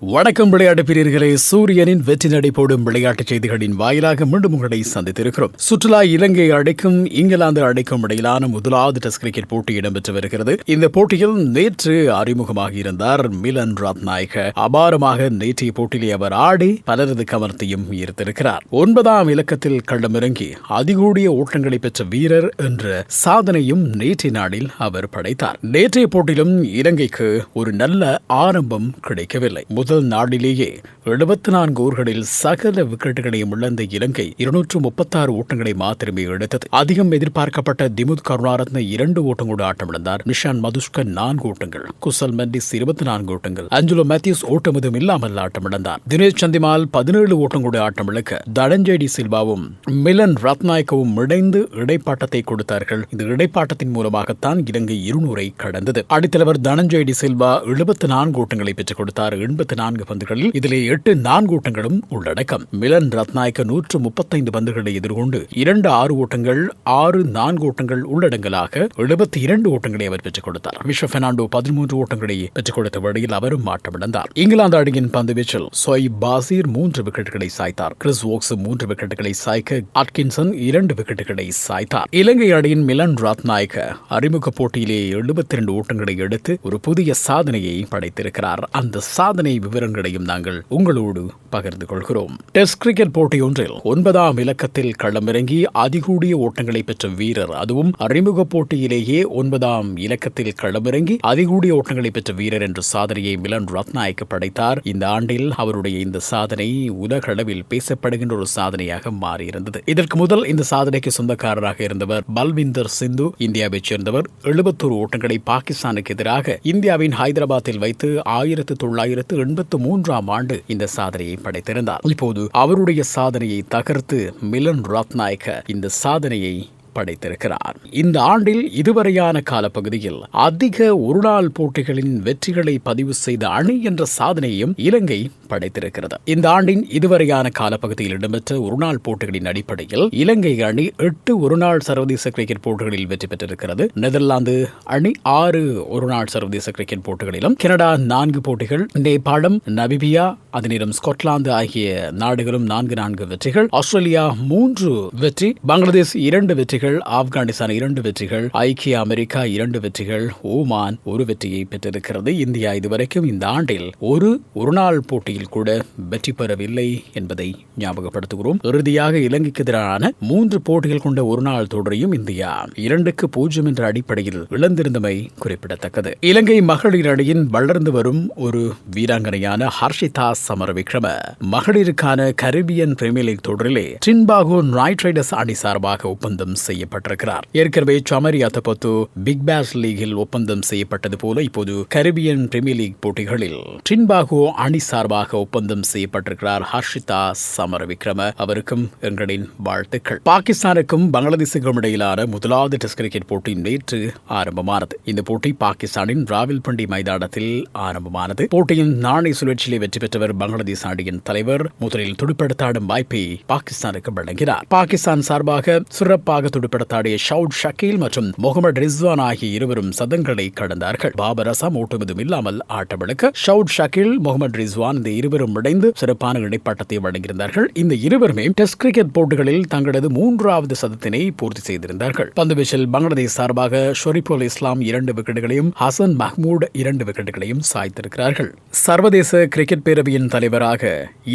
வணக்கம் விளையாட்டு பிரியர்களே சூரியனின் வெற்றி நடை போடும் விளையாட்டுச் செய்திகளின் வாயிலாக மீண்டும் உங்களை சந்தித்திருக்கிறோம். சுற்றுலா இலங்கை அடைக்கும் இங்கிலாந்து அடைக்கும் இடையிலான முதலாவது டெஸ்ட் கிரிக்கெட் போட்டி இடம்பெற்று வருகிறது. இந்த போட்டியில் நேற்று அறிமுகமாக இருந்தார் மிலன் ரத்நாயக. அபாரமாக நேற்றைய போட்டியிலே அவர் ஆடி பலரது கவனத்தையும் ஈர்த்திருக்கிறார். ஒன்பதாம் இலக்கத்தில் களமிறங்கி அதிகூடிய ஓட்டங்களை பெற்ற வீரர் என்ற சாதனையும் நேற்றைய நாளில் அவர் படைத்தார். நேற்றைய போட்டியிலும் இலங்கைக்கு ஒரு நல்ல ஆரம்பம் கிடைக்கவில்லை. முதல் நாளிலேயே எழுபத்தி நான்கு ஓவர்களில் சகல விக்கெட்டுகளையும் இழந்த இலங்கை இருநூற்று முப்பத்தாறு ஓட்டங்களை மாத்திரமே எடுத்தது. அதிகம் எதிர்பார்க்கப்பட்ட திமுத் கருணாரத்ன இரண்டு ஓட்டங்களோடு ஆட்டமிழந்தார். நிஷான் மதுஷ்கர் நான்கு ஓட்டங்கள் குசல் மெண்டிஸ் இருபத்தி நான்கு ஓட்டங்கள் அஞ்சுலோ மேத்யூஸ் ஓட்டம் இல்லாமல் ஆட்டமிழந்தார். தினேஷ் சந்திமால் பதினேழு ஓட்டங்களோடு ஆட்டமிழக்க தனஞ்சேடி சில்வாவும் மிலன் ரத்நாயக்கவும் இணைந்து இடைப்பாட்டத்தை கொடுத்தார்கள். இந்த இடைப்பாட்டத்தின் மூலமாகத்தான் இலங்கை இருநூறை கடந்தது. அடித்தலைவர் தனஞ்சேடி சில்வா எழுபத்தி நான்கு ஓட்டங்களை பெற்றுக் கொடுத்தார். எண்பத்தி நான்கு பந்துகளில் இதிலே எட்டு நான்கு ஓட்டங்களும் உள்ளடக்கம். மிலன் ரத்நாயக்க நூற்று முப்பத்தைந்து பந்துகளை எதிர்கொண்டு இரண்டு ஆறு ஓட்டங்கள் ஆறு நான்கு ஓட்டங்கள் உள்ளடங்கலாக எழுபத்தி இரண்டு ஓட்டங்களை அவர் பெற்றுக் கொடுத்தார். விஸ்வ பெர்னாண்டோ பதிமூன்று ஓட்டங்களை பெற்றுக் கொடுத்த வழியில் அவரும் மாற்றமிழந்தார். இங்கிலாந்து அணியின் பந்து வீச்சில் சொய் பாசீர் மூன்று விக்கெட்டுகளை சாய்த்தார். கிறிஸ் ஓக்ஸ் மூன்று விக்கெட்டுகளை சாய்க்க அட்கின்சன் இரண்டு விக்கெட்டுகளை சாய்த்தார். இலங்கை அணியின் மிலன் ரத்நாயக்க அறிமுக போட்டியிலே எழுபத்தி இரண்டு ஓட்டங்களை எடுத்து ஒரு புதிய சாதனையை படைத்திருக்கிறார். அந்த சாதனை விவரங்களையும் நாங்கள் உங்களோடு பகிர்ந்து கொள்கிறோம். டெஸ்ட் கிரிக்கெட் போட்டி ஒன்றில் ஒன்பதாம் இலக்கத்தில் களமிறங்கி அதிகூடிய ஓட்டங்களை பெற்ற வீரர் அதுவும் அறிமுக போட்டியிலேயே ஒன்பதாம் இலக்கத்தில் களமிறங்கி அதிகூடிய ஓட்டங்களை பெற்ற வீரர் என்ற சாதனையை மிலன் ரத்நாயக்கு படைத்தார். இந்த ஆண்டில் அவருடைய இந்த சாதனை உலகளவில் பேசப்படுகின்ற ஒரு சாதனையாக மாறியிருந்தது. இதற்கு முதல் இந்த சாதனைக்கு சொந்தக்காரராக இருந்தவர் பல்விந்தர் சிந்து இந்தியாவைச் சேர்ந்தவர் எழுபத்தோரு ஓட்டங்களை பாகிஸ்தானுக்கு எதிராக இந்தியாவின் ஹைதராபாத்தில் வைத்து ஆயிரத்து தொள்ளாயிரத்து எண்பத்து மூன்றாம் ஆண்டு இந்த சாதனையை படைத்திருந்தார். இப்போது அவருடைய சாதனையை தகர்த்து மிலன் ரத்நாயக்க இந்த சாதனையை படைத்திருக்கிறார். இந்த ஆண்டில் இதுவரையான காலப்பகுதியில் அதிக ஒருநாள் போட்டிகளின் வெற்றிகளை பதிவு செய்த அணி என்ற சாதனையையும் இலங்கை படைத்திருக்கிறது. இந்த ஆண்டின் இதுவரையான காலப்பகுதியில் இடம்பெற்ற ஒருநாள் போட்டிகளின் அடிப்படையில் இலங்கை அணி எட்டு ஒருநாள் சர்வதேச கிரிக்கெட் போட்டிகளில் வெற்றி பெற்றிருக்கிறது. நெதர்லாந்து அணி ஆறு ஒருநாள் சர்வதேச கிரிக்கெட் போட்டிகளிலும் கனடா நான்கு போட்டிகள் நேபாளம் நபிபியா அதே நேரம் ஸ்காட்லாந்து ஆகிய நாடுகளும் நான்கு நான்கு வெற்றிகள் ஆஸ்திரேலியா மூன்று வெற்றி பங்களாதேஷ் இரண்டு வெற்றிகள் ஆப்கானிஸ்தான் இரண்டு வெற்றிகள் ஐக்கிய அமெரிக்கா இரண்டு வெற்றிகள் ஓமான் ஒரு வெற்றியை பெற்றிருக்கிறது. இந்தியா இதுவரைக்கும் இந்த ஆண்டில் ஒரு ஒருநாள் போட்டியில் கூட வெற்றி பெறவில்லை என்பதை ஞாபகப்படுத்துகிறோம். இறுதியாக இலங்கைக்கு எதிரான மூன்று போட்டிகள் கொண்ட ஒருநாள் தொடரையும் இந்தியா இரண்டுக்கு பூஜ்ஜியம் என்ற அடிப்படையில் இழந்திருந்தமை குறிப்பிடத்தக்கது. இலங்கை மகளிர் அணியின் வளர்ந்து வரும் ஒரு வீராங்கனையான ஹர்ஷிதா சமரவிக்ரம மகளிருக்கான கரிபியன் பிரீமியர் லீக் தொடரிலே டின்பாகோ நைட் ரைடர்ஸ் அணி சார்பாக ஒப்பந்தம் செய்ய செய்யப்பட்டிருக்கிறார். ஏற்கனவே சமரி அத்தபத்து பிக் பேஷ் லீகில் ஒப்பந்தம் செய்யப்பட்டது போல இப்போது கரிபியன் பிரீமியர் லீக் போட்டிகளில் டின்பாகோ அணி சார்பாக ஒப்பந்தம் செய்யப்பட்டிருக்கிறார் ஹர்ஷிதா சமர விக்ரம அவருக்கும் எங்களின் வாழ்த்துக்கள். பாகிஸ்தானுக்கும் பங்களாதேசுக்கும் இடையிலான முதலாவது டெஸ்ட் கிரிக்கெட் போட்டி நேற்று ஆரம்பமானது. இந்த போட்டி பாகிஸ்தானின் ராவில்பண்டி மைதானத்தில் ஆரம்பமானது. போட்டியின் நாணய சுழற்சியிலே வெற்றி பெற்றவர் பங்களாதேஷ் அணியின் தலைவர் முதலில் துடுப்படுத்தாடும் வாய்ப்பை பாகிஸ்தானுக்கு வழங்கினார். பாகிஸ்தான் சார்பாக சிறப்பாக துடு துடுப்படுத்தாடிய ஷவுட் ஷக்கீல் மற்றும் முகமது ரிஸ்வான் ஆகிய இருவரும் சதங்களை கடந்தார்கள். பாபர் அசாம் ஓட்டமதும் இல்லாமல் ஆட்டமிழக்க ஷவுட் ஷக்கீல் முகமது ரிஸ்வான் இந்த இருவரும் இணைந்து சிறப்பான இடைப்பட்டத்தை வழங்கியிருந்தார்கள். இந்த இருவருமே டெஸ்ட் கிரிக்கெட் போட்டிகளில் தங்களது மூன்றாவது சதத்தினை பூர்த்தி செய்திருந்தார்கள். பந்துவீச்சில் பங்களாதேஷ் சார்பாக ஷொரிபுல் இஸ்லாம் இரண்டு விக்கெட்டுகளையும் ஹசன் மஹ்மூட் இரண்டு விக்கெட்டுகளையும் சாய்த்திருக்கிறார்கள். சர்வதேச கிரிக்கெட் பேரவையின் தலைவராக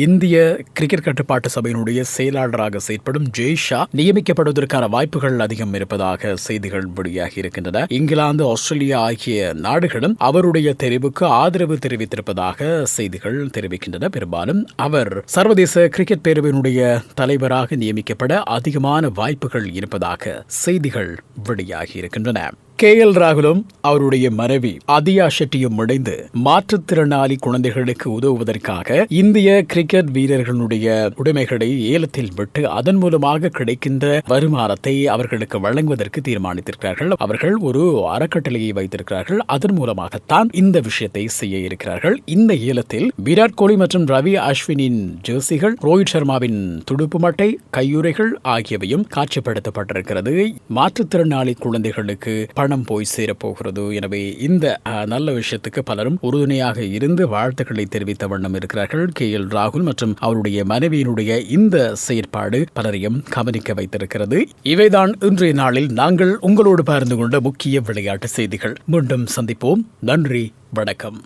இந்திய கிரிக்கெட் கட்டுப்பாட்டு சபையினுடைய செயலாளராக செயற்படும் ஜெய்ஷா நியமிக்கப்படுவதற்கான வாய்ப்பு வாய்ப்புகள் அதிகம் இருப்பதாக செய்திகள் வெளியாகி இருக்கின்றன. இங்கிலாந்து ஆஸ்திரேலியா ஆகிய நாடுகளும் அவருடைய தெரிவுக்கு ஆதரவு தெரிவித்திருப்பதாக செய்திகள் தெரிவிக்கின்றன. பெரும்பாலும் அவர் சர்வதேச கிரிக்கெட் பேரவையினுடைய தலைவராக நியமிக்கப்பட அதிகமான வாய்ப்புகள் இருப்பதாக செய்திகள் வெளியாகி இருக்கின்றன. கே எல் ராகுலும் அவருடைய மனைவி அதியா ஷெட்டியும் இணைந்து மாற்றுத்திறனாளி குழந்தைகளுக்கு உதவுவதற்காக இந்திய கிரிக்கெட் வீரர்களுடைய உடைமைகளை ஏலத்தில் விட்டு அதன் மூலமாக கிடைக்கின்ற வருமானத்தை அவர்களுக்கு வழங்குவதற்கு தீர்மானித்திருக்கிறார்கள். அவர்கள் ஒரு அறக்கட்டளையை வைத்திருக்கிறார்கள். அதன் மூலமாகத்தான் இந்த விஷயத்தை செய்ய இருக்கிறார்கள். இந்த ஏலத்தில் விராட் கோலி மற்றும் ரவி அஸ்வினின் ஜெர்சிகள் ரோஹித் சர்மாவின் துடுப்பு மட்டை கையுறைகள் ஆகியவையும் காட்சிப்படுத்தப்பட்டிருக்கிறது. மாற்றுத்திறனாளி குழந்தைகளுக்கு பண பணம் போய் சேரப்போகிறது. எனவே இந்த நல்ல விஷயத்துக்கு பலரும் உறுதுணையாக இருந்து வாழ்த்துக்களை தெரிவித்த வண்ணம் இருக்கிறார்கள். கே. எல். ராகுல் மற்றும் அவருடைய மனைவியினுடைய இந்த செயற்பாடு பலரையும் கவனிக்க வைத்திருக்கிறது. இவைதான் இன்றைய நாளில் நாங்கள் உங்களோடு பகிர்ந்து கொண்ட முக்கிய விளையாட்டு செய்திகள். மீண்டும் சந்திப்போம். நன்றி வணக்கம்.